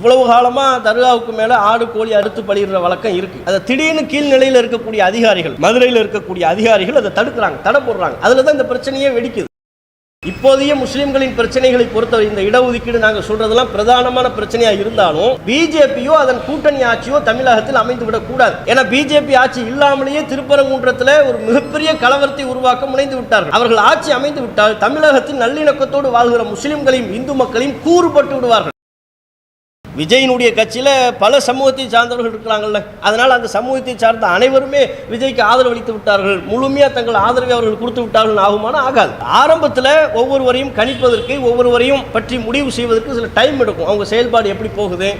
இவ்வளவு காலமா தர்காவுக்கு மேல ஆடு கோழி அறுத்து பலியிடுற வழக்கம் இருக்கு. அதை திடீர்னு கீழ்நிலையில் இருக்கக்கூடிய அதிகாரிகள் மதுரையில் இருக்கக்கூடிய அதிகாரிகள் அதை தடுக்கிறாங்க தடை போடுறாங்க. அதில் தான் இந்த பிரச்சனையே வெடிக்குது. இப்போதைய முஸ்லிம்களின் பிரச்சனைகளை பொறுத்தவரை இந்த இடஒதுக்கீடு நாங்கள் சொல்றதெல்லாம் பிரதானமான பிரச்சனையா இருந்தாலும் பிஜேபியோ அதன் கூட்டணி ஆட்சியோ தமிழகத்தில் அமைந்து விடக்கூடாது ஏன்னா பிஜேபி ஆட்சி இல்லாமலேயே திருப்பரங்குன்றத்தில் ஒரு மிகப்பெரிய கலவரத்தை உருவாக்க முனைந்து விட்டார்கள். அவர்கள் ஆட்சி அமைந்து விட்டால் தமிழகத்தில் நல்லிணக்கத்தோடு வாழ்கிற முஸ்லிம்களையும் இந்து மக்களையும் கூறுபட்டு விடுவார்கள். விஜயினுடைய கட்சியில் பல சமூகத்தை சார்ந்தவர்கள் இருக்கிறாங்கல்ல. அதனால் அந்த சமூகத்தை சார்ந்த அனைவருமே விஜய்க்கு ஆதரவு அளித்து விட்டார்கள். முழுமையாக தங்கள் ஆதரவை அவர்கள் கொடுத்து விட்டார்கள் ஆகுமான ஆகாது. ஆரம்பத்தில் ஒவ்வொருவரையும் கணிப்பதற்கு ஒவ்வொருவரையும் பற்றி முடிவு செய்வதற்கு சில டைம் எடுக்கும். அவங்க செயல்பாடு எப்படி போகுது?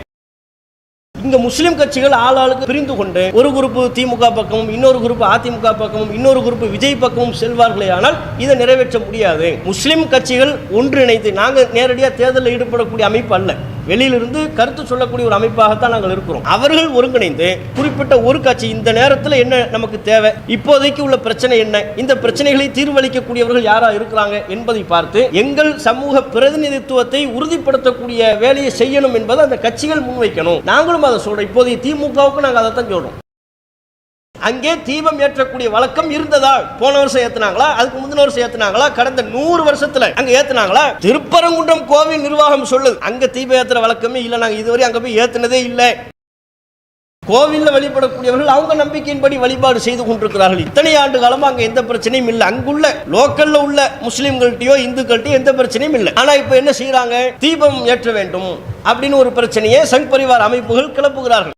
இங்க முஸ்லீம் கட்சிகள் ஆளாளுக்கு பிரிந்து கொண்டு ஒரு குரூப் திமுக பக்கமும் இன்னொரு குரூப் அதிமுக பக்கமும் இன்னொரு குரூப் விஜய் பக்கமும் செல்வார்களே ஆனால் இதை நிறைவேற்ற முடியாது. முஸ்லீம் கட்சிகள் ஒன்றிணைந்து நாங்கள் நேரடியாக தேர்தலில் ஈடுபடக்கூடிய அமைப்பு அல்ல. வெளியிலிருந்து கருத்து சொல்லக்கூடிய ஒரு அமைப்பாகத்தான் நாங்கள் இருக்கிறோம். அவர்கள் ஒருங்கிணைந்து குறிப்பிட்ட ஒரு கட்சி இந்த நேரத்தில் என்ன நமக்கு தேவை? இப்போதைக்கு உள்ள பிரச்சனை என்ன? இந்த பிரச்சனைகளை தீர்வளிக்கக்கூடியவர்கள் யாரா இருக்கிறாங்க என்பதை பார்த்து எங்கள் சமூக பிரதிநிதித்துவத்தை உறுதிப்படுத்தக்கூடிய வேலையை செய்யணும் என்பதை அந்த கட்சிகள் முன்வைக்கணும். நாங்களும் அதை சொல்றோம். இப்போதைய திமுகவுக்கு நாங்கள் அதை தான் சொல்றோம். அங்கே தீபம் ஏற்றக்கூடிய வழக்கம் இருந்ததா போன வருஷம் ஏத்துனாங்களா? அதுக்கு முந்தின வருஷம் ஏத்துனாங்களா? கடந்த நூறு வருஷத்துல அங்க ஏத்துனாங்களா? திருப்பரங்குன்றம் கோவில் நிர்வாகம் சொல்லுது. அங்க தீபம் ஏத்துற வழக்கமே இல்லை. நாங்க இதுவரை அங்க போய் ஏத்துனதே இல்லை. கோவிலில் வழிபடக்கூடியவர்கள் அவங்க நம்பிக்கையின்படி வழிபாடு செய்து கொண்டிருக்கிறார்கள். இத்தனை ஆண்டு காலமாக அங்கே எந்த பிரச்சனையும் இல்லை. அங்குள்ள லோக்கல்ல உள்ள முஸ்லீம்கள்ட்டையோ இந்துக்கள்ட்டயோ எந்த பிரச்சனையும் இல்லை. ஆனா இப்போ என்ன செய்யறாங்க தீபம் ஏற்ற வேண்டும் அப்படின்னு ஒரு பிரச்சனையை சங் பரிவார் அமைப்புகள் கிளப்புகிறார்கள்.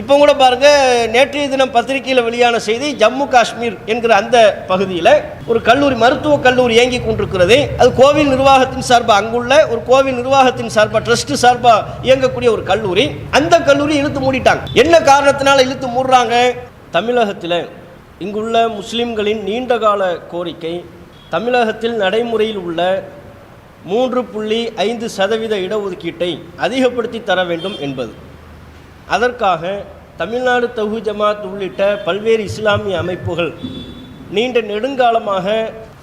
இப்போ கூட பாருங்க நேற்றைய தினம் பத்திரிகையில் வெளியான செய்தி ஜம்மு காஷ்மீர் என்கிற அந்த பகுதியில் ஒரு கல்லூரி மருத்துவ கல்லூரி இயங்கி கொண்டிருக்கிறது. அது கோவில் நிர்வாகத்தின் சார்பாக அங்குள்ள ஒரு கோவில் நிர்வாகத்தின் சார்பாக ட்ரஸ்ட் சார்பாக இயங்கக்கூடிய ஒரு கல்லூரி. அந்த கல்லூரி இழுத்து மூடிட்டாங்க. என்ன காரணத்தினால இழுத்து மூடுறாங்க? தமிழகத்தில் இங்குள்ள முஸ்லிம்களின் நீண்டகால கோரிக்கை தமிழகத்தில் நடைமுறையில் உள்ள மூன்று புள்ளி ஐந்து சதவீத இடஒதுக்கீட்டை அதிகப்படுத்தி தர வேண்டும் என்பது. அதற்காக தமிழ்நாடு தகு ஜமாத் உள்ளிட்ட பல்வேறு இஸ்லாமிய அமைப்புகள் நீண்ட நெடுங்காலமாக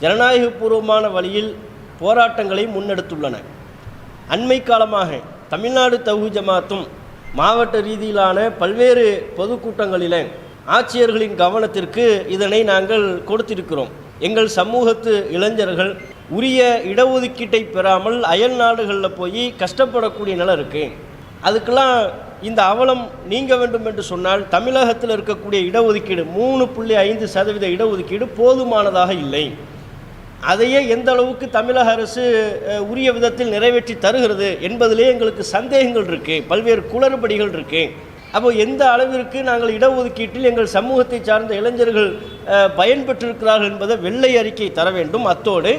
ஜனநாயகபூர்வமான வழியில் போராட்டங்களை முன்னெடுத்துள்ளன. அண்மை காலமாக தமிழ்நாடு தகு ஜமாத்தும் மாவட்ட ரீதியிலான பல்வேறு பொதுக்கூட்டங்களில் ஆட்சியர்களின் கவனத்திற்கு இதனை நாங்கள் கொடுத்திருக்கிறோம். எங்கள் சமூகத்து இளைஞர்கள் உரிய இடஒதுக்கீட்டை பெறாமல் அயல் நாடுகளில் போய் கஷ்டப்படக்கூடிய நிலை இருக்குது அதுக்கெல்லாம் இந்த அவலம் நீங்க வேண்டும் என்று சொன்னால் தமிழகத்தில் இருக்கக்கூடிய இடஒதுக்கீடு மூணு புள்ளி ஐந்து சதவீத இடஒதுக்கீடு போதுமானதாக இல்லை. அதையே எந்த அளவுக்கு தமிழக அரசு உரிய விதத்தில் நிறைவேற்றி தருகிறது என்பதிலே எங்களுக்கு சந்தேகங்கள் இருக்கு. பல்வேறு குளறுபடிகள் இருக்கு. அப்போ எந்த அளவிற்கு நாங்கள் இடஒதுக்கீட்டில் எங்கள் சமூகத்தை சார்ந்த இளைஞர்கள் பயன்பெற்றிருக்கிறார்கள் என்பதை வெள்ளை அறிக்கை தர வேண்டும். அத்தோடு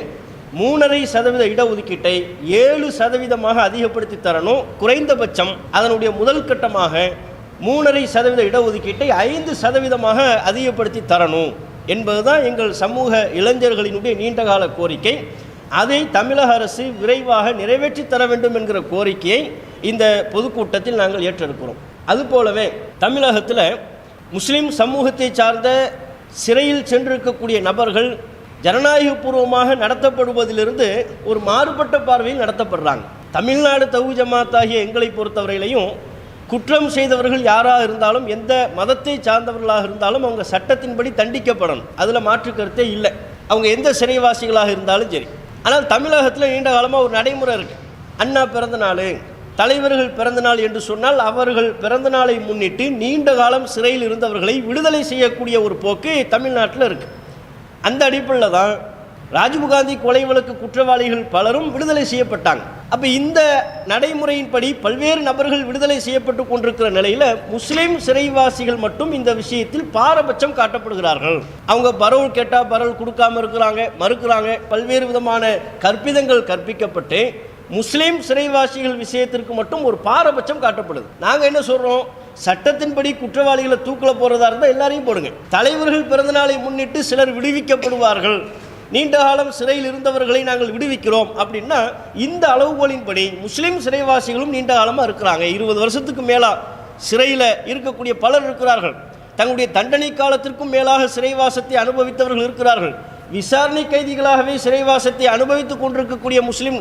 மூணரை சதவீத இடஒதுக்கீட்டை ஏழு சதவீதமாக அதிகப்படுத்தி தரணும். குறைந்தபட்சம் அதனுடைய முதல் கட்டமாக மூணரை சதவீத இடஒதுக்கீட்டை ஐந்து சதவீதமாக அதிகப்படுத்தி தரணும். என்பதுதான் எங்கள் சமூக இளைஞர்களினுடைய நீண்டகால கோரிக்கை. அதை தமிழக அரசு விரைவாக நிறைவேற்றி தர வேண்டும் என்கிற கோரிக்கையை இந்த பொதுக்கூட்டத்தில் நாங்கள் ஏற்றிருக்கிறோம். அதுபோலவே தமிழகத்தில் முஸ்லிம் சமூகத்தை சார்ந்த சிறையில் சென்றிருக்கக்கூடிய நபர்கள் ஜனநாயகபூர்வமாக நடத்தப்படுவதிலிருந்து ஒரு மாறுபட்ட பார்வையில் நடத்தப்படுறாங்க. தமிழ்நாடு தகு ஆகிய எங்களை பொறுத்தவரையிலையும் குற்றம் செய்தவர்கள் யாராக இருந்தாலும் எந்த மதத்தை சார்ந்தவர்களாக இருந்தாலும் அவங்க சட்டத்தின்படி தண்டிக்கப்படணும். அதில் மாற்று கருத்தே இல்லை. அவங்க எந்த சிறைவாசிகளாக இருந்தாலும் சரி. ஆனால் தமிழகத்தில் நீண்ட காலமாக ஒரு நடைமுறை இருக்குது அண்ணா பிறந்த நாள் தலைவர்கள் பிறந்த நாள் என்று சொன்னால் அவர்கள் பிறந்த நாளை முன்னிட்டு நீண்ட காலம் சிறையில் இருந்தவர்களை விடுதலை செய்யக்கூடிய ஒரு போக்கு தமிழ்நாட்டில் இருக்குது அந்த அடிப்படையில் தான் ராஜீவ்காந்தி கொலை வழக்கு குற்றவாளிகள் பலரும் விடுதலை செய்யப்பட்டாங்க. அப்போ இந்த நடைமுறையின்படி பல்வேறு நபர்கள் விடுதலை செய்யப்பட்டு கொண்டிருக்கிற நிலையில் முஸ்லீம் சிறைவாசிகள் மட்டும் இந்த விஷயத்தில் பாரபட்சம் காட்டப்படுகிறார்கள். அவங்க பரவல் கேட்டால் பரவல் கொடுக்காம இருக்கிறாங்க மறுக்கிறாங்க. பல்வேறு விதமான கற்பிதங்கள் கற்பிக்கப்பட்டு முஸ்லீம் சிறைவாசிகள் விஷயத்திற்கு மட்டும் ஒரு பாரபட்சம் காட்டப்படுது. நாங்கள் என்ன சொல்கிறோம் சட்டத்தின்படி குற்றவாளிகளை தூக்கில் போகிறதா இருந்தால் எல்லாரையும் போடுங்க. தலைவர்கள் பிறந்தநாளை முன்னிட்டு சிலர் விடுவிக்கப்படுவார்கள். நீண்ட காலம் சிறையில் இருந்தவர்களை நாங்கள் விடுவிக்கிறோம் அப்படின்னா இந்த அளவுகோலின்படி முஸ்லீம் சிறைவாசிகளும் நீண்ட காலமாக இருக்கிறாங்க. இருபது வருஷத்துக்கு மேலாக சிறையில் இருக்கக்கூடிய பலர் இருக்கிறார்கள். தங்களுடைய தண்டனை காலத்திற்கும் மேலாக சிறைவாசத்தை அனுபவித்தவர்கள் இருக்கிறார்கள். விசாரணை கைதிகளாகவே சிறைவாசத்தை அனுபவித்துக் கொண்டிருக்கக்கூடிய முஸ்லீம்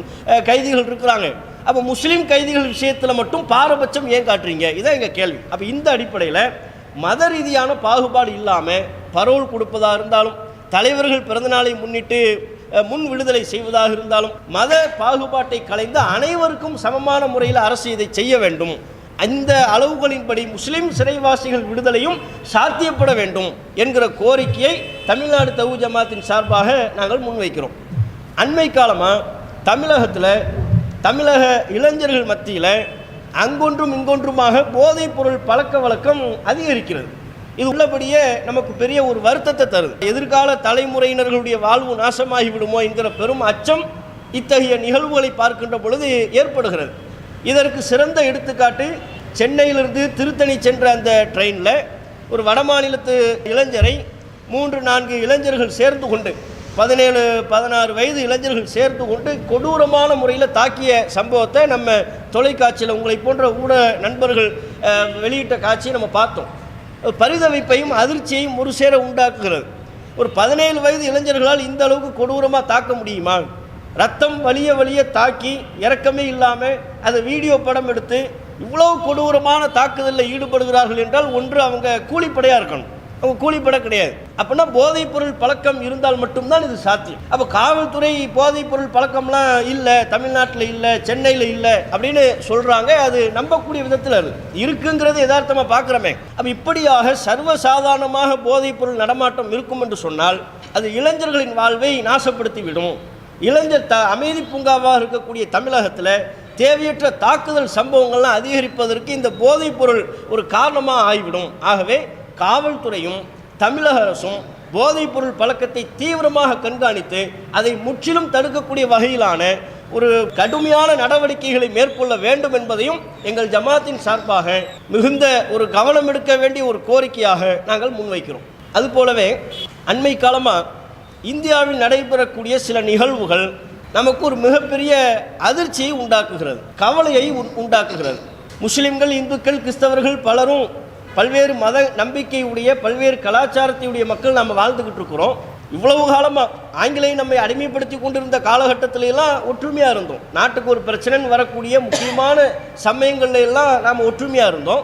கைதிகள் இருக்கிறாங்க. அப்போ முஸ்லீம் கைதிகள் விஷயத்தில் மட்டும் பாரபட்சம் ஏன் காட்டுறீங்க? இதான் எங்கள் கேள்வி. அப்போ இந்த அடிப்படையில் மத ரீதியான பாகுபாடு இல்லாமல் பரோல் கொடுப்பதாக இருந்தாலும் தலைவர்கள் பிறந்தநாளை முன்னிட்டு முன் விடுதலை செய்வதாக இருந்தாலும் மத பாகுபாட்டை கலைந்து அனைவருக்கும் சமமான முறையில் அரசு இதை செய்ய வேண்டும். அந்த அளவுகளின்படி முஸ்லிம் சிறைவாசிகள் விடுதலையும் சாத்தியப்பட வேண்டும் என்கிற கோரிக்கையை தமிழ்நாடு தவு ஜமாத்தின் சார்பாக நாங்கள் முன்வைக்கிறோம். அண்மை காலமாக தமிழகத்தில் தமிழக இளைஞர்கள் மத்தியில் அங்கொன்றும் இங்கொன்றுமாக போதைப் பொருள் பழக்க வழக்கம் அதிகரிக்கிறது. இது உள்ளபடியே நமக்கு பெரிய ஒரு வருத்தத்தை தருது. எதிர்கால தலைமுறையினர்களுடைய வாழ்வு நாசமாகி விடுமோ என்கிற பெரும் அச்சம் இத்தகைய நிகழ்வுகளை பார்க்கின்ற பொழுது ஏற்படுகிறது. இதற்கு சிறந்த எடுத்துக்காட்டு சென்னையிலிருந்து திருத்தணி சென்ற அந்த ட்ரெயினில் ஒரு வடமாநிலத்து இளைஞரை மூன்று நான்கு இளைஞர்கள் சேர்ந்து கொண்டு பதினேழு பதினாறு வயது இளைஞர்கள் சேர்த்து கொண்டு கொடூரமான முறையில் தாக்கிய சம்பவத்தை நம்ம தொலைக்காட்சியில் உங்களை போன்ற ஊடக நண்பர்கள் வெளியிட்ட காட்சியை நம்ம பார்த்தோம். பரிதவிப்பையும் அதிர்ச்சியையும் ஒரு சேர உண்டாக்குகிறது. ஒரு பதினேழு வயது இளைஞர்களால் இந்த அளவுக்கு கொடூரமாக தாக்க முடியுமா? ரத்தம் வலிய வலிய தாக்கி இறக்கமே இல்லாமல் அதை வீடியோ படம் எடுத்து இவ்வளவு கொடூரமான தாக்குதலில் ஈடுபடுகிறார்கள் என்றால் ஒன்று அவங்க கூலிப்படையாக இருக்கணும். அவங்க கூலிப்பட கிடையாது அப்படின்னா போதைப் பொருள் பழக்கம் இருந்தால் மட்டும்தான் இது சாத்தியம். அப்போ காவல்துறை போதைப் பொருள் பழக்கம்லாம் இல்லை தமிழ்நாட்டில் இல்லை சென்னையில் இல்லை அப்படின்னு சொல்கிறாங்க அது நம்பக்கூடிய விதத்தில் இருக்குங்கிறது யதார்த்தமாக பார்க்குறோமே அப்போ இப்படியாக சர்வசாதாரணமாக போதைப் பொருள் நடமாட்டம் இருக்கும் என்று சொன்னால் அது இளைஞர்களின் வாழ்வை நாசப்படுத்தி விடும் இளைஞர் த அமைதி பூங்காவாக இருக்கக்கூடிய தமிழகத்தில் தேவையற்ற தாக்குதல் சம்பவங்கள்லாம் அதிகரிப்பதற்கு இந்த போதைப் பொருள் ஒரு காரணமாக ஆகிவிடும். ஆகவே காவல்துறையும் தமிழக அரசும் போதைப்பொருள் பழக்கத்தை தீவிரமாக கண்காணித்து அதை முற்றிலும் தடுக்கக்கூடிய வகையிலான ஒரு கடுமையான நடவடிக்கைகளை மேற்கொள்ள வேண்டும் என்பதையும் எங்கள் ஜமாத்தின் சார்பாக மிகுந்த ஒரு கவனம் எடுக்க வேண்டிய ஒரு கோரிக்கையாக நாங்கள் முன்வைக்கிறோம். அதுபோலவே அண்மை காலமாக இந்தியாவில் நடைபெறக்கூடிய சில நிகழ்வுகள் நமக்கு ஒரு மிகப்பெரிய அதிர்ச்சியை உண்டாக்குகிறது கவலையை உண்- உண்டாக்குகிறது. முஸ்லிம்கள் இந்துக்கள் கிறிஸ்தவர்கள் பலரும் பல்வேறு மத நம்பிக்கையுடைய பல்வேறு கலாச்சாரத்தையுடைய மக்கள் நம்ம வாழ்ந்துக்கிட்டு இருக்கிறோம். இவ்வளவு காலமாக ஆங்கிலேயம் நம்மை அடிமைப்படுத்தி கொண்டிருந்த காலகட்டத்திலெல்லாம் ஒற்றுமையாக இருந்தோம். நாட்டுக்கு ஒரு பிரச்சனைன்னு வரக்கூடிய முக்கியமான சமயங்கள்ல எல்லாம் நாம் ஒற்றுமையாக இருந்தோம்.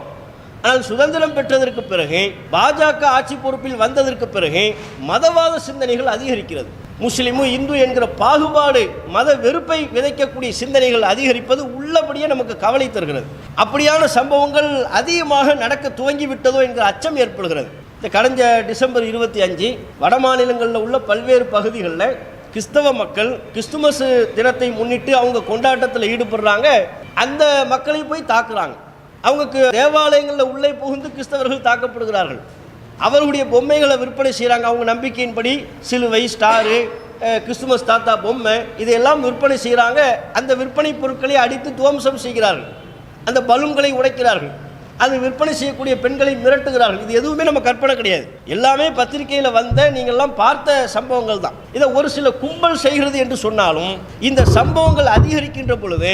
ஆனால் சுதந்திரம் பெற்றதற்கு பிறகு பாஜக ஆட்சி பொறுப்பில் வந்ததற்கு பிறகு மதவாத சிந்தனைகள் அதிகரிக்கிறது. முஸ்லீமு இந்து என்கிற பாகுபாடு மத வெறுப்பை விதைக்கக்கூடிய சிந்தனைகள் அதிகரிப்பது உள்ளபடியே நமக்கு கவலை தருகிறது. அப்படியான சம்பவங்கள் அதிகமாக நடக்க துவங்கி விட்டதோ என்கிற அச்சம் ஏற்படுகிறது. இந்த கடந்த டிசம்பர் இருபத்தி அஞ்சு வட மாநிலங்களில் உள்ள பல்வேறு பகுதிகளில் கிறிஸ்தவ மக்கள் கிறிஸ்துமஸ் தினத்தை முன்னிட்டு அவங்க கொண்டாட்டத்தில் ஈடுபடுறாங்க. அந்த மக்களை போய் தாக்குறாங்க. அவங்களுக்கு தேவாலயங்களில் உள்ளே புகுந்து கிறிஸ்தவர்கள் தாக்கப்படுகிறார்கள். அவர்களுடைய பொம்மைகளை விற்பனை செய்கிறாங்க அவங்க நம்பிக்கையின்படி சிலுவை ஸ்டாரு கிறிஸ்துமஸ் தாத்தா பொம்மை இதையெல்லாம் விற்பனை செய்கிறாங்க அந்த விற்பனை பொருட்களை அடித்து துவம்சம் செய்கிறார்கள். அந்த பலூன்களை உடைக்கிறார்கள். அது விற்பனை செய்யக்கூடிய பெண்களை மிரட்டுகிறார்கள். இது எதுவுமே நம்ம கற்பனை கிடையாது. எல்லாமே பத்திரிகையில் வந்த நீங்கள்லாம் பார்த்த சம்பவங்கள் தான் இதை ஒரு சில கும்பல் செய்கிறது என்று சொன்னாலும் இந்த சம்பவங்கள் அதிகரிக்கின்ற பொழுது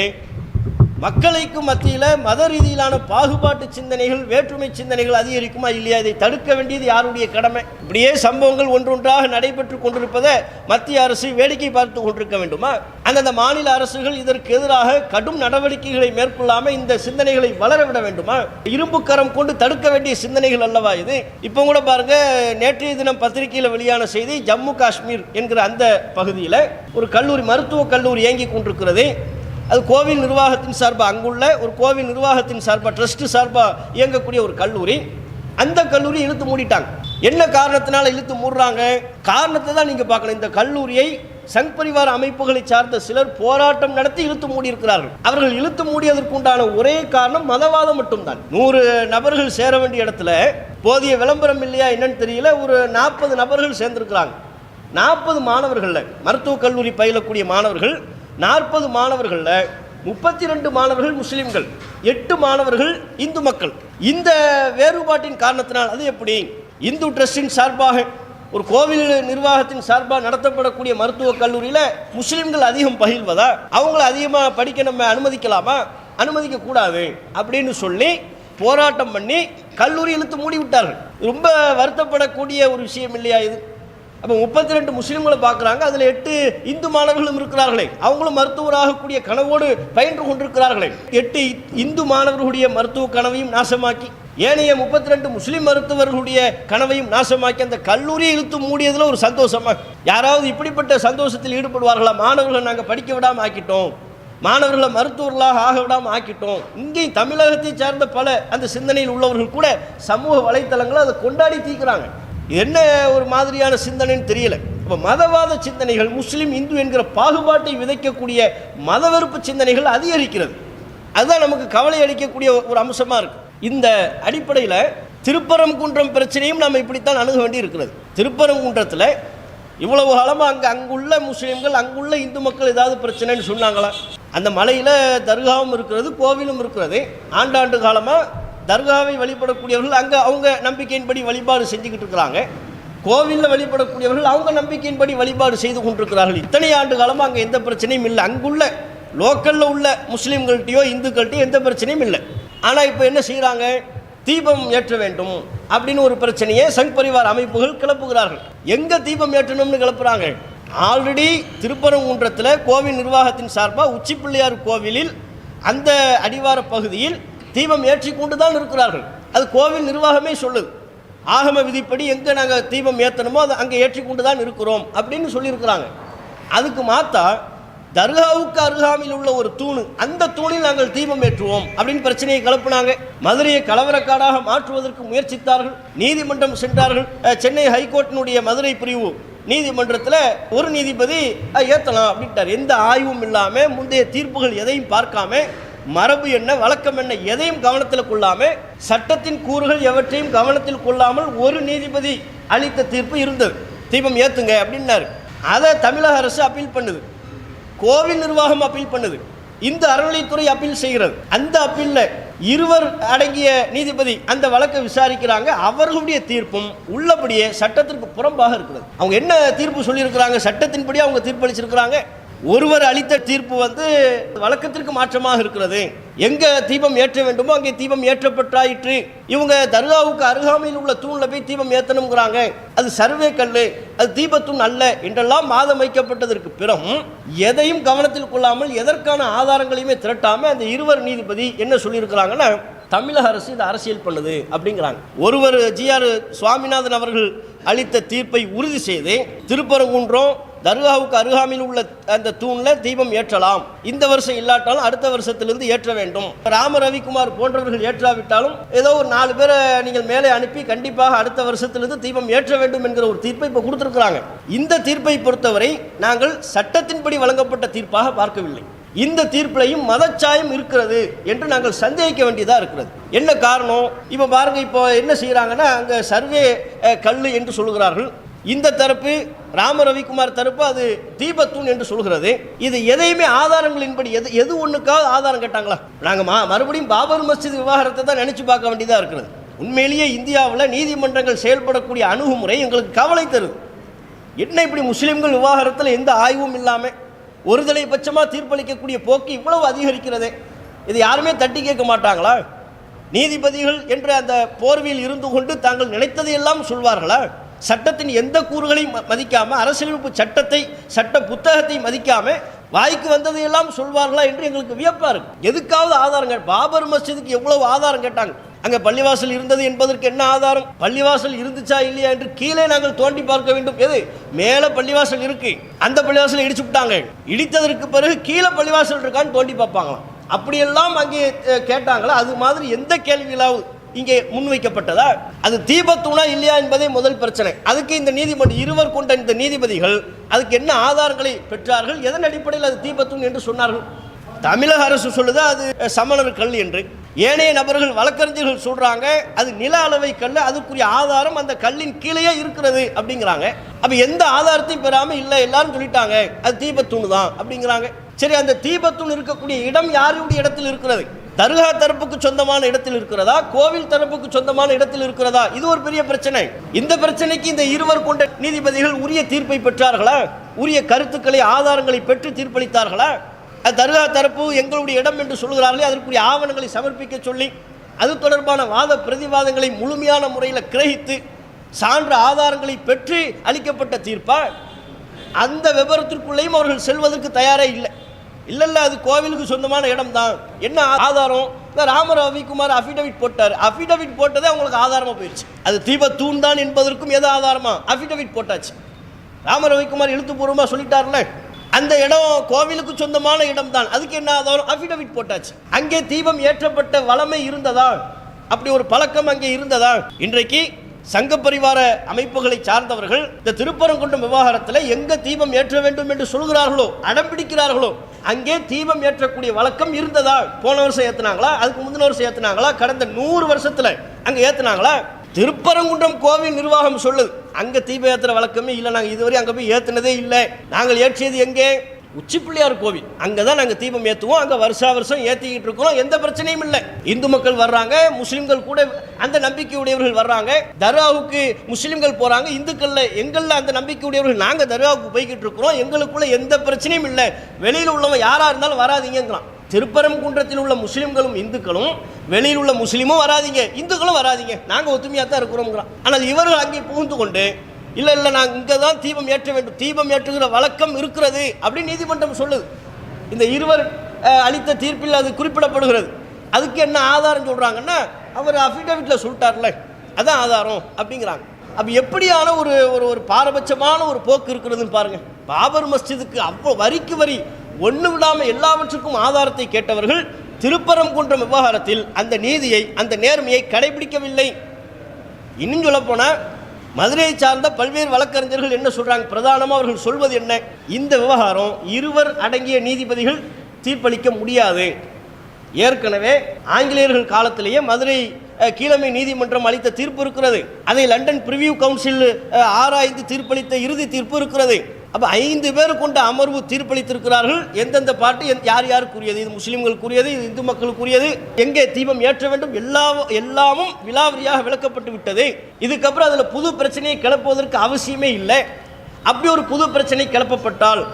மக்களுக்கு மத்தியில் மத ரீதியிலான பாகுபாட்டு சிந்தனைகள் வேற்றுமை சிந்தனைகள் அதிகரிக்குமா இல்லையா? இதை தடுக்க வேண்டியது யாருடைய கடமை? இப்படியே சம்பவங்கள் ஒன்றொன்றாக நடைபெற்று கொண்டிருப்பதை மத்திய அரசு வேடிக்கை பார்த்து கொண்டிருக்க வேண்டுமா? அந்தந்த மாநில அரசுகள் இதற்கு எதிராக கடும் நடவடிக்கைகளை மேற்கொள்ளாமல் இந்த சிந்தனைகளை வளர விட வேண்டுமா? இரும்பு கரம் கொண்டு தடுக்க வேண்டிய சிந்தனைகள் அல்லவா இது? இப்போ கூட பாருங்க நேற்றைய தினம் பத்திரிகையில் வெளியான செய்தி ஜம்மு காஷ்மீர் என்கிற அந்த பகுதியில் ஒரு கல்லூரி மருத்துவக் கல்லூரி இயங்கி கொண்டிருக்கிறது. அது கோவில் நிர்வாகத்தின் சார்பாக அங்குள்ள ஒரு கோவில் நிர்வாகத்தின் சார்பாக ட்ரஸ்ட்டு சார்பாக இயங்கக்கூடிய ஒரு கல்லூரி. அந்த கல்லூரி இழுத்து மூடிட்டாங்க. என்ன காரணத்தினால இழுத்து மூடுறாங்க? காரணத்தை தான் நீங்கள் பார்க்கணும். இந்த கல்லூரியை சங் பரிவார அமைப்புகளை சார்ந்த சிலர் போராட்டம் நடத்தி இழுத்து மூடியிருக்கிறார்கள். அவர்கள் இழுத்து மூடியதற்குண்டான ஒரே காரணம் மதவாதம் மட்டும்தான். நூறு நபர்கள் சேர வேண்டிய இடத்துல போதிய விளம்பரம் இல்லையா என்னன்னு தெரியல ஒரு நாற்பது நபர்கள் சேர்ந்திருக்கிறாங்க. நாற்பது மாணவர்களில் மருத்துவக் கல்லூரி பயிலக்கூடிய மாணவர்கள் நாற்பது மாணவர்களில் முப்பத்தி ரெண்டு மாணவர்கள் முஸ்லீம்கள் எட்டு மாணவர்கள் இந்து மக்கள். இந்த வேறுபாட்டின் காரணத்தினால் அது எப்படி? இந்து ட்ரஸ்டின் சார்பாக ஒரு கோவில் நிர்வாகத்தின் சார்பாக நடத்தப்படக்கூடிய மருத்துவக் கல்லூரியில் முஸ்லீம்கள் அதிகம் பகிர்வதா அவங்கள அதிகமாக படிக்க நம்ம அனுமதிக்கலாமா? அனுமதிக்க கூடாது அப்படின்னு சொல்லி போராட்டம் பண்ணி கல்லூரி இழுத்து மூடி விட்டார்கள் ரொம்ப வருத்தப்படக்கூடிய ஒரு விஷயம் இல்லையா இது? அப்போ முப்பத்தி ரெண்டு முஸ்லீம்களை பார்க்குறாங்க. அதில் எட்டு இந்து மாணவர்களும் இருக்கிறார்களே. அவங்களும் மருத்துவராகக்கூடிய கனவோடு பயின்று கொண்டிருக்கிறார்களே. எட்டு இந்து மாணவர்களுடைய மருத்துவ கனவையும் நாசமாக்கி ஏனைய முப்பத்தி ரெண்டு முஸ்லீம் மருத்துவர்களுடைய கனவையும் நாசமாக்கி அந்த கல்லூரியை இழுத்து மூடியதில் ஒரு சந்தோஷமா யாராவது இப்படிப்பட்ட சந்தோஷத்தில் ஈடுபடுவார்களா? மாணவர்களை நாங்கள் படிக்க விடாமல் ஆக்கிட்டோம். மாணவர்களை மருத்துவர்களாக ஆக விடாமல் ஆக்கிட்டோம். இங்கேயும் தமிழகத்தை சார்ந்த பல அந்த சிந்தனையில் உள்ளவர்கள் கூட சமூக வலைத்தளங்களை அதை கொண்டாடி தீர்க்கிறாங்க. என்ன ஒரு மாதிரியான சிந்தனைன்னு தெரியல. இப்போ மதவாத சிந்தனைகள் முஸ்லீம் இந்து என்கிற பாகுபாட்டை விதைக்கக்கூடிய மதவெறுப்பு சிந்தனைகள் அதிகரிக்கிறது. அதுதான் நமக்கு கவலை அளிக்கக்கூடிய ஒரு அம்சமாக இருக்கு. இந்த அடிப்படையில் திருப்பரங்குன்றம் பிரச்சனையும் நம்ம இப்படித்தான் அணுக வேண்டி இருக்கிறது திருப்பரங்குன்றத்தில் இவ்வளவு காலமாக அங்கே அங்குள்ள முஸ்லீம்கள் அங்குள்ள இந்து மக்கள் ஏதாவது பிரச்சனைன்னு சொன்னாங்களா? அந்த மலையில் தர்காவும் இருக்கிறது கோவிலும் இருக்கிறது. ஆண்டாண்டு காலமாக தர்காவை வழிபடக்கூடியவர்கள் அங்கே அவங்க நம்பிக்கையின்படி வழிபாடு செஞ்சுக்கிட்டு இருக்கிறாங்க. கோவிலில் வழிபடக்கூடியவர்கள் அவங்க நம்பிக்கையின்படி வழிபாடு செய்து கொண்டிருக்கிறார்கள். இத்தனை ஆண்டு காலமாக அங்கே எந்த பிரச்சனையும் இல்லை. அங்குள்ள லோக்கலில் உள்ள முஸ்லீம்கள்ட்டையோ இந்துக்கள்கிட்டையோ எந்த பிரச்சனையும் இல்லை. ஆனால் இப்போ என்ன செய்கிறாங்க தீபம் ஏற்ற வேண்டும் அப்படின்னு ஒரு பிரச்சனையை சங் பரிவார் அமைப்புகள் கிளப்புகிறார்கள். எங்கே தீபம் ஏற்றணும்னு கிளப்புறாங்க? ஆல்ரெடி திருப்பரங்குன்றத்தில் கோவில் நிர்வாகத்தின் சார்பாக உச்சிப்பிள்ளையார் கோவிலில் அந்த அடிவார பகுதியில் தீபம் ஏற்றி கொண்டு தான் இருக்கிறார்கள். அது கோவில் நிர்வாகமே சொல்லுது. ஆகம விதிப்படி எங்கே நாங்கள் தீபம் ஏற்றணுமோ அதை அங்கே ஏற்றி கொண்டு தான் இருக்கிறோம் அப்படின்னு சொல்லியிருக்கிறாங்க. அதுக்கு மாத்தா தர்காவுக்கு அருகாமையில் உள்ள ஒரு தூணு அந்த தூணில் நாங்கள் தீபம் ஏற்றுவோம் அப்படின்னு பிரச்சனையை கிளப்புனாங்க. மதுரையை கலவரக்காடாக மாற்றுவதற்கு முயற்சித்தார்கள். நீதிமன்றம் சென்றார்கள். சென்னை ஹைகோர்ட்டினுடைய மதுரை பிரிவு நீதிமன்றத்தில் ஒரு நீதிபதி ஏற்றலாம் அப்படின்ட்டார். எந்த ஆய்வும் இல்லாமல் முந்தைய தீர்ப்புகள் எதையும் பார்க்காம மரபு என்ன வழக்கம் என்ன எதையும் கவனத்தில் கொள்ளாமல் சட்டத்தின் கூறுகள் எவற்றையும் கவனத்தில் கொள்ளாமல் ஒரு நீதிபதி அளித்த தீர்ப்பு இருந்தது. தீபம் ஏத்துங்க அப்படின்னாரு. அதை தமிழக அரசு அப்பீல் பண்ணுது. கோவில் நிர்வாகம் அப்பீல் பண்ணுது. இந்த அறநிலைத்துறை அப்பீல் செய்கிறது. அந்த அப்பீலில் இருவர் அடங்கிய நீதிபதி அந்த வழக்கை விசாரிக்கிறாங்க. அவர்களுடைய தீர்ப்பும் உள்ளபடியே சட்டத்திற்கு புறம்பாக இருக்கிறது. அவங்க என்ன தீர்ப்பு சொல்லியிருக்கிறாங்க? சட்டத்தின்படி அவங்க தீர்ப்பளிச்சிருக்கிறாங்க ஒருவர் அளித்த தீர்ப்பு வந்து வழக்கத்திற்கு மாற்றமாக இருக்கிறது. எங்க தீபம் ஏற்ற வேண்டுமோ அங்கே தீபம் ஏற்றப்பட்டாயிற்று. இவங்க தர்காவுக்கு அருகாமையில் உள்ள தூணில் போய் தீபம் ஏற்றணுங்கிறாங்க அது சர்வே கல்லு அது தீபத்தூண் அல்ல என்றெல்லாம் மாதம் வைக்கப்பட்டதற்கு பிறகும் எதையும் கவனத்தில் கொள்ளாமல் எதற்கான ஆதாரங்களையுமே திரட்டாமல் அந்த இருவர் நீதிபதி என்ன சொல்லியிருக்கிறாங்கன்னா தமிழக அரசு இதை அரசியல் பண்ணுது அப்படிங்கிறாங்க. ஒருவர் ஜிஆர் சுவாமிநாதன் அவர்கள் அளித்த தீர்ப்பை உறுதி செய்து திருப்பரங்குன்றம் தர்காவுக்கு அருகாமையில் உள்ள அந்த தூணில் தீபம் ஏற்றலாம். இந்த வருஷம் இல்லாட்டாலும் அடுத்த வருஷத்திலிருந்து ஏற்ற வேண்டும். ராம ரவிக்குமார் போன்றவர்கள் ஏற்றாவிட்டாலும் ஏதோ ஒரு நாலு பேரை நீங்கள் மேலே அனுப்பி கண்டிப்பாக அடுத்த வருஷத்திலிருந்து தீபம் ஏற்ற வேண்டும் என்கிற ஒரு தீர்ப்பை இப்போ கொடுத்துருக்குறாங்க. இந்த தீர்ப்பை பொறுத்தவரை நாங்கள் சட்டத்தின்படி வழங்கப்பட்ட தீர்ப்பாக பார்க்கவில்லை. இந்த தீர்ப்பிலையும் மதச்சாயம் இருக்கிறது என்று நாங்கள் சந்தேகிக்க வேண்டியதாக இருக்கிறது. என்ன காரணம்? இப்போ பாருங்க இப்போ என்ன செய்கிறாங்கன்னா அங்கே சர்வே கல் என்று சொல்கிறார்கள் இந்த தரப்பு ராம ரவிக்குமார் தரப்பு அது தீபத்தூண் என்று சொல்கிறது. இது எதையுமே ஆதாரங்களின்படி எது எது ஒன்றுக்காவது ஆதாரம் கேட்டாங்களா? நாங்கள் மா மறுபடியும் பாபர் மஸ்ஜித் விவகாரத்தை தான் நினச்சி பார்க்க வேண்டியதாக இருக்கிறது. உண்மையிலேயே இந்தியாவில் நீதிமன்றங்கள் செயல்படக்கூடிய அணுகுமுறை எங்களுக்கு கவலை தருது. என்ன இப்படி முஸ்லீம்கள் விவகாரத்தில் எந்த ஆய்வும் இல்லாமல் ஒருதலை பட்சமாக தீர்ப்பளிக்கக்கூடிய போக்கு இவ்வளவு அதிகரிக்கிறதே. இது யாருமே தட்டி கேட்க மாட்டாங்களா? நீதிபதிகள் என்ற அந்த போர்வையில் இருந்து கொண்டு தாங்கள் நினைத்ததையெல்லாம் சொல்வார்களா? சட்டத்தின் எந்த கூறுகளையும் மதிக்காமல் அரசியலமைப்பு சட்டத்தை சட்ட புத்தகத்தை மதிக்காம வாய்க்கு வந்ததையெல்லாம் சொல்வார்களா என்று எங்களுக்கு வியப்பாக இருக்கும் எதுக்காவது ஆதாரங்கள் பாபர் மஸ்ஜிதுக்கு எவ்வளவு ஆதாரம் கேட்டாங்க? அங்கே பள்ளிவாசல் இருந்தது என்பதற்கு என்ன ஆதாரம்? பள்ளிவாசல் இருந்துச்சா இல்லையா என்று கீழே நாங்கள் தோண்டி பார்க்க வேண்டும். எது? மேலே பள்ளிவாசல் இருக்கு. அந்த பள்ளிவாசலை இடிச்சு விட்டாங்க. இடித்ததற்கு பிறகு கீழே பள்ளிவாசல் இருக்கான்னு தோண்டி பார்ப்பாங்களாம். அப்படியெல்லாம் அங்கே கேட்டாங்களா? அது மாதிரி எந்த கேள்விகளாவது இங்கே முன்வைக்கப்பட்டதா? அது தீபத்தூணா இல்லையா என்பதே முதல் பிரச்சனை. அதுக்கு இந்த நீதிமன்ற இருவர் கொண்ட இந்த நீதிபதிகள் அதுக்கு என்ன ஆதாரங்களை பெற்றார்கள்? எதன் அடிப்படையில் அது தீபத்தூண் என்று சொன்னார்கள்? தமிழக அரசு சொல்லுது அது சமணர் கல் என்று. ஏனைய நபர்கள் வழக்கறிஞர்கள் சொல்றாங்க அது நில அளவை கல் அதுக்குரிய ஆதாரம் அந்த கல்லின் கீழேயே இருக்கிறது அப்படிங்கிறாங்க. அப்ப எந்த ஆதாரத்தையும் பெறாம இல்லை எல்லாரும் சொல்லிட்டாங்க அது தீபத்தூணு தான் அப்படிங்கிறாங்க. சரி அந்த தீபத்தூண் இருக்கக்கூடிய இடம் யாருடைய இடத்தில் இருக்கிறது? தர்கா தரப்புக்கு சொந்தமான இடத்தில் இருக்கிறதா? கோவில் தரப்புக்கு சொந்தமான இடத்தில் இருக்கிறதா? இது ஒரு பெரிய பிரச்சனை. இந்த பிரச்சனைக்கு இந்த இருவர் கொண்ட நீதிபதிகள் உரிய தீர்ப்பை பெற்றார்களா? உரிய கருத்துக்களை ஆதாரங்களை பெற்று தீர்ப்பளித்தார்களா? அது தர்கா தரப்பு எங்களுடைய இடம் என்று சொல்கிறார்களே அதற்குரிய ஆவணங்களை சமர்ப்பிக்க சொல்லி அது தொடர்பான வாத பிரதிவாதங்களை முழுமையான முறையில் கிரகித்து சான்று ஆதாரங்களை பெற்று அளிக்கப்பட்ட தீர்ப்பா? அந்த விவரத்திற்குள்ளேயும் அவர்கள் செல்வதற்கு தயாரே இல்லை. இல்லைல்ல அது கோவிலுக்கு சொந்தமான இடம் தான் என்ன ஆதாரம்? இந்த ராம ரவிக்குமார் அஃபிடவிட் போட்டார். அஃபிடவிட் போட்டதே அவங்களுக்கு ஆதாரமாக போயிடுச்சு அது தீப தூண் தான் என்பதற்கும் எது ஆதாரமா? அஃபிடவிட் போட்டாச்சு. ராம ரவிக்குமார் எழுத்துப்பூர்வமாக சொல்லிட்டார்ல அந்த இடம் கோவிலுக்கு சொந்தமான இடம் தான் அதுக்கு என்ன ஆதாரம்? அஃபிடவிட் போட்டாச்சு. அங்கே தீபம் ஏற்றப்பட்ட வளமை இருந்ததா அப்படி ஒரு பழக்கம் அங்கே இருந்ததா இன்றைக்கு சங்க பரிவார அமைப்புகளை சார்ந்தவர்கள் இந்த திருப்பரங்குன்றம் விவகாரத்தில் எங்க தீபம் ஏற்ற வேண்டும் என்று சொல்கிறார்களோ அடம்பிடிக்கிறார்களோ அங்கே தீபம் ஏற்றக்கூடிய வழக்கம் இருந்ததா? போன வருஷம் ஏத்துனாங்களா? அதுக்கு முந்தின வருஷம் ஏத்துனாங்களா? கடந்த நூறு வருஷத்துல அங்க ஏத்துனாங்களா? திருப்பரங்குன்றம் கோவில் நிர்வாகம் சொல்லுது அங்க தீபம் ஏத்துற வழக்கமே இல்லை நாங்கள் இதுவரை அங்க போய் ஏத்துனதே இல்லை. நாங்கள் ஏற்றியது எங்கே? உச்சி பிள்ளையார் கோவில். அங்கே தான் நாங்கள் தீபம் ஏற்றுவோம் அங்கே வருஷா வருஷம் ஏற்றிக்கிட்டு இருக்கிறோம். எந்த பிரச்சனையும் இல்லை. இந்து மக்கள் வர்றாங்க முஸ்லீம்கள் கூட அந்த நம்பிக்கையுடையவர்கள் வர்றாங்க. தர்காவுக்கு முஸ்லீம்கள் போகிறாங்க இந்துக்களில் எங்களில் அந்த நம்பிக்கையுடையவர்கள் நாங்கள் தர்காவுக்கு போய்கிட்டு இருக்கிறோம். எங்களுக்குள்ள எந்த பிரச்சனையும் இல்லை. வெளியில் உள்ளவங்க யாராக இருந்தாலும் வராதீங்கிறான் திருப்பரங்குன்றத்தில் உள்ள முஸ்லீம்களும் இந்துக்களும் வெளியில் உள்ள முஸ்லீமும் வராதிங்க. இந்துக்களும் வராதிங்க. நாங்கள் ஒத்துமையாக தான் இருக்கிறோங்கிறான் ஆனால் இவர்கள் அங்கே புகுந்து கொண்டு இல்லை இல்லை நாங்கள் இங்கே தான் தீபம் ஏற்ற வேண்டும். தீபம் ஏற்றுகிற வழக்கம் இருக்கிறது அப்படின்னு நீதிமன்றம் சொல்லுது. இந்த இருவர் அளித்த தீர்ப்பில் அது குறிப்பிடப்படுகிறது. அதுக்கு என்ன ஆதாரம் சொல்கிறாங்கன்னா அவர் அஃபிடவிட்டில் சொல்லிட்டார்ல அதான் ஆதாரம் அப்படிங்கிறாங்க. அப்போ எப்படியான ஒரு ஒரு ஒரு பாரபட்சமான ஒரு போக்கு இருக்கிறதுன்னு பாருங்கள் பாபர் மஸ்ஜிதுக்கு அவ்வளோ வரிக்கு வரி ஒன்று விடாமல் எல்லாவற்றுக்கும் ஆதாரத்தை கேட்டவர்கள் திருப்பரங்குன்றம் விவகாரத்தில் அந்த நீதியை அந்த நேர்மையை கடைபிடிக்கவில்லை. இன்னும் சொல்லப்போனால் மதுரையை சார்ந்த பல்வேறு வழக்கறிஞர்கள் என்ன சொல்றாங்க? பிரதானமாக அவர்கள் சொல்வது என்ன? இந்த விவகாரம் இருவர் அடங்கிய நீதிபதிகள் தீர்ப்பளிக்க முடியாது. ஏற்கனவே ஆங்கிலேயர்கள் காலத்திலேயே மதுரை கீழமை நீதிமன்றம் அளித்த தீர்ப்பு இருக்கிறது. அதை லண்டன் பிரிவியூ கவுன்சில் ஆராய்ந்து தீர்ப்பளித்த இறுதி தீர்ப்பு இருக்கிறது. அப்போ ஐந்து பேர் கொண்ட அமர்வு தீர்ப்பளித்திருக்கிறார்கள். எந்தெந்த பாட்டு எந்த- யார் யாருக்குரியது? இது முஸ்லீம்களுக்குரியது இது இந்து மக்களுக்குரியது. எங்கே தீபம் ஏற்ற வேண்டும்? எல்லா எல்லாமும் விலாவரியாக விளக்கப்பட்டு விட்டது. இதுக்கப்புறம் அதில் புது பிரச்சனையை கிளப்புவதற்கு அவசியமே இல்லை. அப்படி ஒரு புது பிரச்சனை கிளப்பப்பட்டால்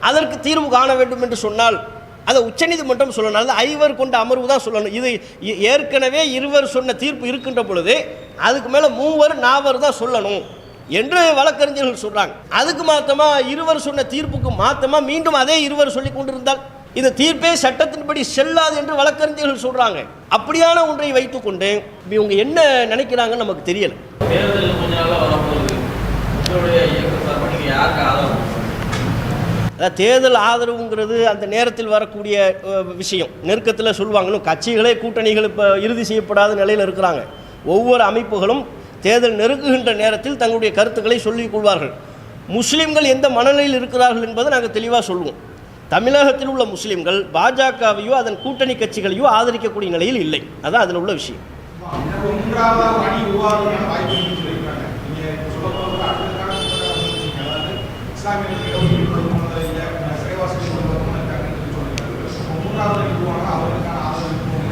அதற்கு தீர்வு காண வேண்டும் என்று சொன்னால் அதை உச்சநீதிமன்றம் சொல்லணும். அது ஐவர் கொண்ட அமர்வு தான் சொல்லணும். இது இ- ஏற்கனவே இருவர் சொன்ன தீர்ப்பு இருக்கின்ற பொழுது அதுக்கு மேலே மூவர் நாவர் தான் சொல்லணும். என்று வழக்கறிஞர்கள் சொல்றாங்க. அதுக்கு மாத்தமா இருவர் சொன்ன தீர்ப்புக்கு மாத்தமா மீண்டும் அதே இருவர் சொல்லி கொண்டிருந்தால் இந்த தீர்ப்பே சட்டத்தின்படி செல்லாது என்று வழக்கறிஞர்கள் சொல்றாங்க. அப்படியான ஒன்றை வைத்துக்கொண்டு இவங்க என்ன நினைக்கிறாங்கன்னு நமக்கு தெரியல. தேர்தல் ஆதரவுங்கிறது அந்த நேரத்தில் வரக்கூடிய விஷயம். நெருக்கத்தில் சொல்லுவாங்க இன்னும் கட்சிகளே கூட்டணிகள் இப்போ இறுதி செய்யப்படாத நிலையில் இருக்கிறாங்க. ஒவ்வொரு அமைப்புகளும் தேர்தல் நெருங்குகின்ற நேரத்தில் தங்களுடைய கருத்துக்களை சொல்லிக் கொள்வார்கள். முஸ்லீம்கள் எந்த மனநிலையில் இருக்கிறார்கள் என்பதை நாங்கள் தெளிவாக சொல்லுவோம் தமிழகத்தில் உள்ள முஸ்லீம்கள் பாஜகவையோ அதன் கூட்டணி கட்சிகளையோ ஆதரிக்கக்கூடிய நிலையில் இல்லை. அதான் அதில் உள்ள விஷயம். மூன்றாவது அணி உருவாவதற்கான வாய்ப்பு இருக்குன்னு சொல்லியிருக்காங்க. நீங்க இப்ப சொல்ல போறது அடுத்ததுக்கான புத்தகம் வந்திருக்கீங்க. அதாவது இஸ்லாமியர்களுக்கு இடஒதுக்கீடு கொடுக்கணும், இல்ல சிறைவாசிகள் கொடுக்கணும் இருக்காங்கன்னு சொல்லி சொல்லியிருக்காங்க. இப்போ மூன்றாவது அணி உருவானா அவருக்கான ஆதரவு இருக்கும்னு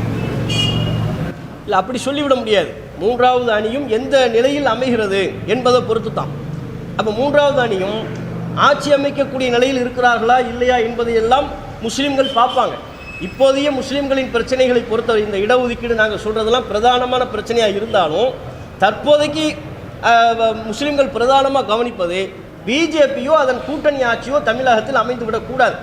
இல்லை அப்படி சொல்லிவிட முடியாது. மூன்றாவது அணியும் எந்த நிலையில் அமைகிறது என்பதை பொறுத்து தான் அப்போ மூன்றாவது அணியும் ஆட்சி அமைக்கக்கூடிய நிலையில் இருக்கிறார்களா இல்லையா என்பதையெல்லாம் முஸ்லீம்கள் பார்ப்பாங்க. இப்போதைய முஸ்லீம்களின் பிரச்சனைகளை பொறுத்தவரை இந்த இடஒதுக்கீடு நாங்கள் சொல்கிறதெல்லாம் பிரதானமான பிரச்சனையாக இருந்தாலும் தற்போதைக்கு வ- முஸ்லீம்கள் பிரதானமாக கவனிப்பது பிஜேபியோ அதன் கூட்டணி ஆட்சியோ தமிழகத்தில் அமைந்து விடக்கூடாது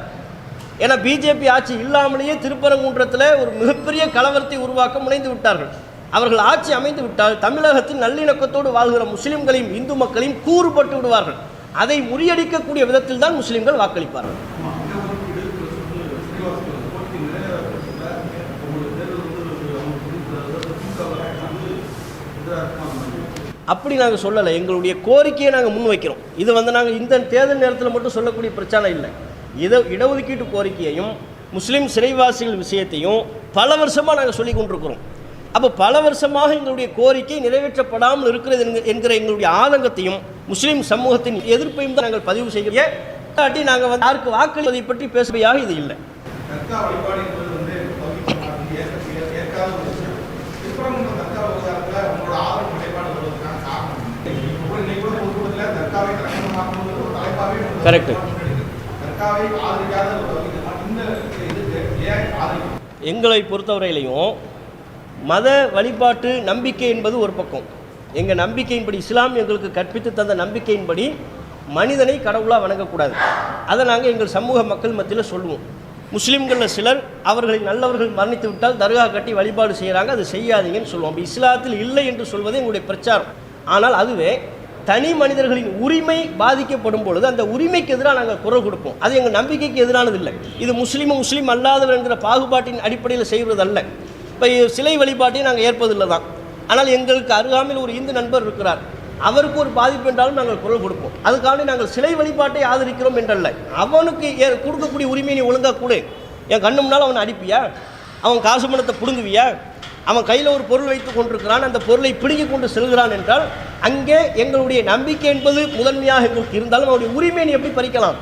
ஏன்னா பிஜேபி ஆட்சி இல்லாமலேயே திருப்பரங்குன்றத்தில் ஒரு மிகப்பெரிய கலவரத்தை உருவாக்க முனைந்து விட்டார்கள். அவர்கள் ஆட்சி அமைந்து விட்டால் தமிழகத்தில் நல்லிணக்கத்தோடு வாழ்கிற முஸ்லிம்களையும் இந்து மக்களையும் கூறுபட்டு விடுவார்கள். அதை முறியடிக்கக்கூடிய விதத்தில் தான் முஸ்லிம்கள் வாக்களிப்பார்கள். அப்படி நாங்கள் சொல்லலை. எங்களுடைய கோரிக்கையை நாங்கள் முன்வைக்கிறோம். இது வந்து நாங்கள் இந்த தேர்தல் நேரத்தில் மட்டும் சொல்லக்கூடிய பிரச்சனை இல்லை. இட இடஒதுக்கீட்டு கோரிக்கையையும் முஸ்லீம் சிறைவாசிகள் விஷயத்தையும் பல வருஷமாக நாங்கள் சொல்லி கொண்டிருக்கிறோம். அப்போ பல வருஷமாக எங்களுடைய கோரிக்கை நிறைவேற்றப்படாமல் இருக்கிறது என்க- என்கிற எங்களுடைய ஆதங்கத்தையும் முஸ்லீம் சமூகத்தின் எதிர்ப்பையும் தான் நாங்கள் பதிவு செய்கிறோம் காட்டி நாங்கள் வந்து யாருக்கு வாக்களிப்பதை பற்றி பேசுவையாக இது இல்லை. தர்கா மக்காவை ஆதரிக்காத இந்த எங்களை பொறுத்தவரையிலையும் மத வழிபாட்டு நம்பிக்கை என்பது ஒரு பக்கம். எங்கள் நம்பிக்கையின்படி இஸ்லாம் எங்களுக்கு கற்பித்து தந்த நம்பிக்கையின்படி மனிதனை கடவுளாக வணங்கக்கூடாது. அதை நாங்கள் எங்கள் சமூக மக்கள் மத்தியில் சொல்லுவோம். முஸ்லீம்களில் சிலர் அவர்களை நல்லவர்கள் மரணித்து விட்டால் தர்கா கட்டி வழிபாடு செய்கிறாங்க அது செய்யாதீங்கன்னு சொல்லுவோம். அப்போ இஸ்லாத்தில் இல்லை என்று சொல்வது எங்களுடைய பிரச்சாரம். ஆனால் அதுவே தனி மனிதர்களின் உரிமை பாதிக்கப்படும் பொழுது அந்த உரிமைக்கு எதிராக நாங்கள் குரல் கொடுப்போம். அது எங்கள் நம்பிக்கைக்கு எதிரானது இல்லை. இது முஸ்லீமும் முஸ்லீம் அல்லாதவர் என்கிற பாகுபாட்டின் அடிப்படையில் செய்வதல்ல இப்போ சிலை வழிபாட்டையும் நாங்கள் ஏற்பதில்லை தான். ஆனால் எங்களுக்கு அருகாமையில் ஒரு இந்து நண்பர் இருக்கிறார். அவருக்கு ஒரு பாதிப்பு என்றாலும் நாங்கள் குரல் கொடுப்போம். அதுக்காண்டி நாங்கள் சிலை வழிபாட்டை ஆதரிக்கிறோம் என்றல்ல. அவனுக்கு ஏ- கொடுக்கக்கூடிய உரிமையை நீ ஒழுங்காக கொடு. என் கண்ணு முன்னால் அவனை அடிப்பியா? அவன் காசு பணத்தை பிடுங்குவியா? அவன் கையில் ஒரு பொருள் வைத்து கொண்டிருக்கிறான். அந்த பொருளை பிடுங்கிக் கொண்டு செல்கிறான் என்றால் அங்கே எங்களுடைய நம்பிக்கை என்பது முதன்மையாக எங்களுக்கு இருந்தாலும் அவனுடைய உரிமையை நீ எப்படி பறிக்கலாம்?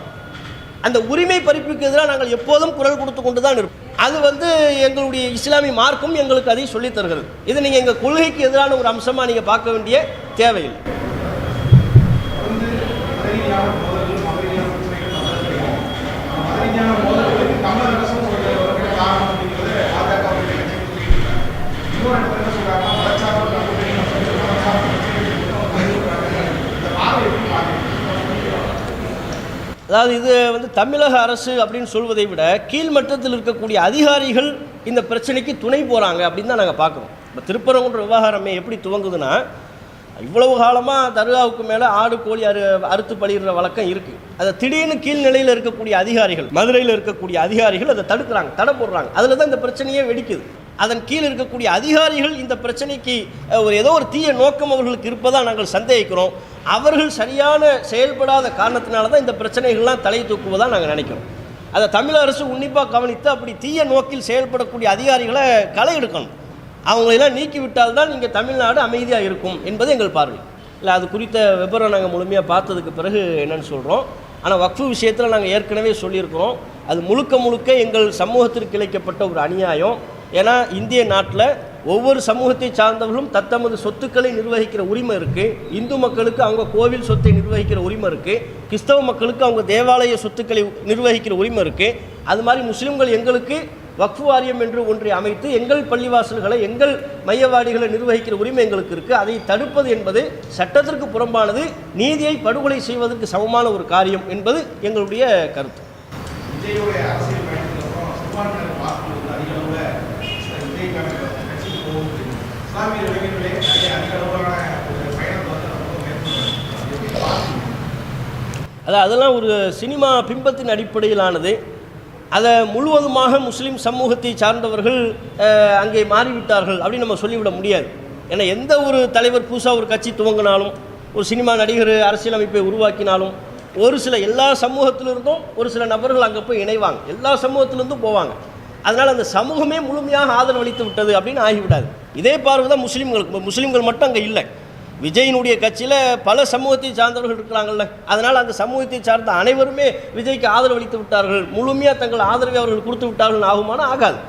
அந்த உரிமை பறிப்புக்கு எதிராக நாங்கள் எப்போதும் குரல் கொடுத்து கொண்டு தான் இருப்போம். அது வந்து எங்களுடைய இஸ்லாமிய மார்க்கும் எங்களுக்கு அதை சொல்லித் தருகிறது. இது நீங்கள் எங்கள் கொள்கைக்கு எதிரான ஒரு அம்சமாக நீங்கள் பார்க்க வேண்டிய தேவையில்லை வந்து மதரீதியான மோதல்கள் மதரீதியான பிரச்சனைகள் தமிழகத்தில் அந்த மதரீதியான மோதல்களுக்கு தமிழக அரசும் ஒரு ஒரு காரணம் அப்படிங்கிறது பாஜக அவருடைய கட்சி சொல்லியிருக்காங்க இன்னொரு இடத்துல என்ன சொல்றாங்கன்னா மதச்சார்பு கல்லூரி மதச்சார்பு பிரச்சனைகள் அவங்க கைவிடுறாங்க இந்த பார்வை எப்படி பார்க்குறீங்க அதாவது இது வந்து தமிழக அரசு அப்படின்னு சொல்வதை விட கீழ்மட்டத்தில் இருக்கக்கூடிய அதிகாரிகள் இந்த பிரச்சனைக்கு துணை போகிறாங்க அப்படின்னு தான் நாங்கள் பார்க்குறோம். இப்போ திருப்பரங்குன்ற விவகாரமே எப்படி துவங்குதுன்னா இவ்வளவு காலமாக தர்காவுக்கு மேலே ஆடு கோழி அறு அறுத்து பழிகிற வழக்கம் இருக்குது அதை திடீர்னு கீழ்நிலையில் இருக்கக்கூடிய அதிகாரிகள் மதுரையில் இருக்கக்கூடிய அதிகாரிகள் அதை தடுக்கிறாங்க தடை போடுறாங்க. அதில் தான் இந்த பிரச்சனையே வெடிக்குது. அதன் கீழ் இருக்கக்கூடிய அதிகாரிகள் இந்த பிரச்சனைக்கு ஒரு ஏதோ ஒரு தீய நோக்கம் அவர்களுக்கு இருப்பதாக நாங்கள் சந்தேகிக்கிறோம். அவர்கள் சரியான செயல்படாத காரணத்தினால தான் இந்த பிரச்சனைகள்லாம் தலை தூக்குவதாக நாங்கள் நினைக்கிறோம். அதை தமிழ் அரசு உன்னிப்பாக கவனித்து அப்படி தீய நோக்கில் செயல்படக்கூடிய அதிகாரிகளை களை எடுக்கணும். அவங்களெல்லாம் நீக்கிவிட்டால் தான் இங்கே தமிழ்நாடு அமைதியாக இருக்கும் என்பது எங்கள் பார்வை. இல்லை அது குறித்த விவரம் நாங்கள் முழுமையாக பார்த்ததுக்கு பிறகு என்னென்னு சொல்கிறோம் ஆனால் வக்ஃபு விஷயத்தில் நாங்கள் ஏற்கனவே சொல்லியிருக்கிறோம். அது முழுக்க முழுக்க எங்கள் சமூகத்திற்கு இழைக்கப்பட்ட ஒரு அநியாயம். ஏன்னா இந்திய நாட்டில் ஒவ்வொரு சமூகத்தை சார்ந்தவர்களும் தத்தமது சொத்துக்களை நிர்வகிக்கிற உரிமை இருக்குது இந்து மக்களுக்கு அவங்க கோவில் சொத்தை நிர்வகிக்கிற உரிமை இருக்குது கிறிஸ்தவ மக்களுக்கு அவங்க தேவாலய சொத்துக்களை நிர்வகிக்கிற உரிமை இருக்குது அது மாதிரி முஸ்லீம்கள் எங்களுக்கு வக்ஃபு வாரியம் என்று ஒன்றை அமைத்து எங்கள் பள்ளிவாசல்களை எங்கள் மையவாடிகளை நிர்வகிக்கிற உரிமை எங்களுக்கு இருக்குது அதை தடுப்பது என்பது சட்டத்திற்கு புறம்பானது. நீதியை படுகொலை செய்வதற்கு சமமான ஒரு காரியம் என்பது எங்களுடைய கருத்து. இஸ்லாமிய இளைஞர்களே நிறைய அதிக அளவிலான பயணத்தை வந்து நம்ம அது அதெல்லாம் ஒரு சினிமா பிம்பத்தின் அடிப்படையிலானது. அதை முழுவதுமாக முஸ்லீம் சமூகத்தை சார்ந்தவர்கள் அங்கே மாறிவிட்டார்கள் அப்படின்னு நம்ம சொல்லிவிட முடியாது. ஏன்னா எந்த ஒரு தலைவர் புதுசாக ஒரு கட்சி துவங்கினாலும் ஒரு சினிமா நடிகர் அரசியலமைப்பை உருவாக்கினாலும் ஒரு சில எல்லா சமூகத்திலிருந்தும் ஒரு சில நபர்கள் அங்கே போய் இணைவாங்க. எல்லா சமூகத்திலிருந்தும் போவாங்க. அதனால் அந்த சமூகமே முழுமையாக ஆதரவளித்து விட்டது அப்படின்னு ஆகிவிடாது. இதே பார்வை தான் முஸ்லீம்களுக்கு முஸ்லீம்கள் மட்டும் அங்கே இல்லை. விஜயினுடைய கட்சியில் பல சமூகத்தை சார்ந்தவர்கள் இருக்கிறாங்கல்ல. அதனால் அந்த சமூகத்தை சார்ந்த அனைவருமே விஜய்க்கு ஆதரவளித்து விட்டார்கள். முழுமையாக தங்கள் ஆதரவை அவர்கள் கொடுத்து விட்டார்கள் ஆகுமானா ஆகாது.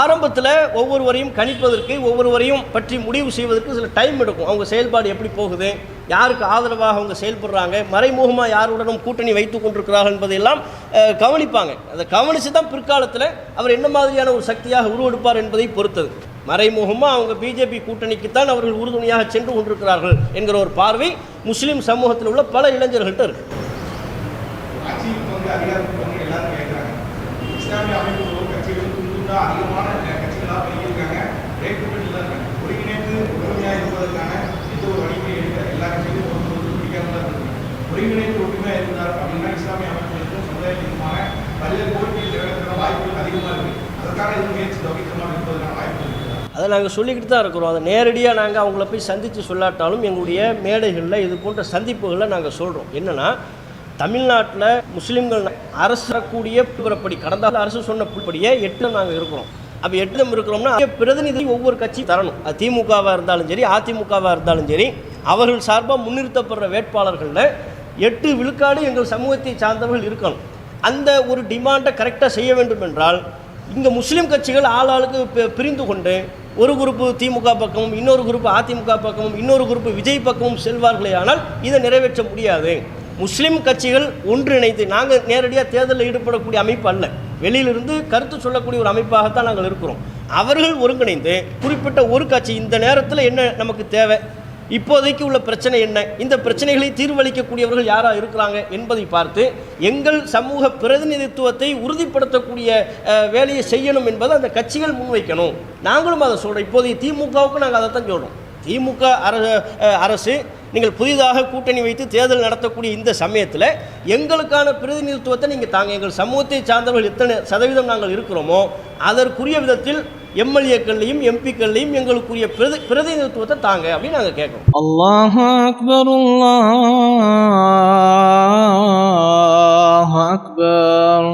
ஆரம்பத்தில் ஒவ்வொருவரையும் கணிப்பதற்கு ஒவ்வொருவரையும் பற்றி முடிவு செய்வதற்கு சில டைம் எடுக்கும். அவங்க செயல்பாடு எப்படி போகுது? யாருக்கு ஆதரவாக அவங்க செயல்படுறாங்க மறைமுகமாக யாருடனும் கூட்டணி வைத்து கொண்டிருக்கிறார்கள் என்பதையெல்லாம் கவனிப்பாங்க. அதை கவனித்து தான் பிற்காலத்தில் அவர் என்ன மாதிரியான ஒரு சக்தியாக உருவெடுப்பார் என்பதை பொறுத்தது. மறைமுகமாக அவங்க பிஜேபி கூட்டணிக்குத்தான் அவர்கள் உறுதுணையாக சென்று கொண்டிருக்கிறார்கள் என்கிற ஒரு பார்வை முஸ்லீம் சமூகத்தில் உள்ள பல இளைஞர்கள்ட்ட இருக்கு. அதிகமான வந்து அதிகாரத்துக்கு வந்து எல்லாரும் கேட்குறாங்க இஸ்லாமிய அமைப்புகளோ கட்சிகளும் துண்டு துண்டா அதிகமான கட்சிகளாக வெளியிருக்காங்க ரேட் கூட்டணியில் தான் இருக்காங்க ஒருங்கிணைந்து ஒற்றுமையாக இருப்பதற்கான எந்த ஒரு வழிமுறை எடுக்க எல்லா கட்சிகளும் ஒரு ஒரு பிடிக்காம தான் ஒருங்கிணைந்து ஒற்றுமையாக இருந்தார் அப்படின்னா இஸ்லாமிய அமைப்புகளுக்கும் சமுதாயத்திற்குமான பல்வேறு போட்டியில் நிறைவேற்ற வாய்ப்புகள் அதிகமாக இருக்கு. இது முயற்சி தவிர்க்கமாக இருப்பதற்கான அதை நாங்கள் சொல்லிக்கிட்டு தான் இருக்கிறோம். அதை நேரடியாக நாங்கள் அவங்கள போய் சந்தித்து சொல்லாட்டாலும் எங்களுடைய மேடைகளில் இது போன்ற சந்திப்புகளில் நாங்கள் சொல்கிறோம் என்னென்னா தமிழ்நாட்டில் முஸ்லீம்கள் அரசக்கூடிய பிறப்படி கடந்தால் கடந்த அரசு சொன்ன படியே எட்டு நாங்கள் இருக்கிறோம். அப்போ எட்டு இருக்கிறோம்னா அதே பிரதிநிதி ஒவ்வொரு கட்சி தரணும். அது திமுகவாக இருந்தாலும் சரி அதிமுகவாக இருந்தாலும் சரி அவர்கள் சார்பாக முன்னிறுத்தப்படுற வேட்பாளர்களில் எட்டு விழுக்காடு எங்கள் சமூகத்தை சார்ந்தவர்கள் இருக்கணும். அந்த ஒரு டிமாண்டை கரெக்டாக செய்ய வேண்டும் என்றால் இங்கே முஸ்லீம் கட்சிகள் ஆளாளுக்கு பி- பிரிந்து கொண்டு ஒரு குரூப்பு திமுக பக்கமும் இன்னொரு குரூப்பு அதிமுக பக்கமும் இன்னொரு குரூப்பு விஜய் பக்கமும் செல்வார்களே ஆனால் இதை நிறைவேற்ற முடியாது. முஸ்லீம் கட்சிகள் ஒன்றிணைந்து நாங்கள் நேரடியாக தேர்தலில் ஈடுபடக்கூடிய அமைப்பு அல்ல. வெளியிலிருந்து கருத்து சொல்லக்கூடிய ஒரு அமைப்பாகத்தான் நாங்கள் இருக்கிறோம். அவர்கள் ஒருங்கிணைந்து குறிப்பிட்ட ஒரு கட்சி இந்த நேரத்தில் என்ன நமக்கு தேவை? இப்போதைக்கு உள்ள பிரச்சனை என்ன? இந்த பிரச்சனைகளை தீர்வளிக்கக்கூடியவர்கள் யாராக இருக்கிறாங்க என்பதை பார்த்து எங்கள் சமூக பிரதிநிதித்துவத்தை உறுதிப்படுத்தக்கூடிய வேலையை செய்யணும் என்பதை அந்த கட்சிகள் முன்வைக்கணும். நாங்களும் அதை சொல்கிறோம் இப்போதைய திமுகவுக்கு நாங்கள் அதை தான் சொல்கிறோம் திமுக அரசு நீங்கள் புதிதாக கூட்டணி வைத்து தேர்தல் நடத்தக்கூடிய இந்த சமயத்தில் எங்களுக்கான பிரதிநிதித்துவத்தை நீங்கள் தாங்க. எங்கள் சமூகத்தை சார்ந்தவர்கள் எத்தனை சதவீதம் நாங்கள் இருக்கிறோமோ அதற்குரிய விதத்தில் எம்எல்ஏக்கள்லையும் எம்பிக்கள்லையும் எங்களுக்குரிய பிரதி பிரதிநிதித்துவத்தை தாங்க அப்படின்னு நாங்கள் கேட்குறோம். அல்லாஹ் அக்பர் அல்லாஹ் அக்பர்.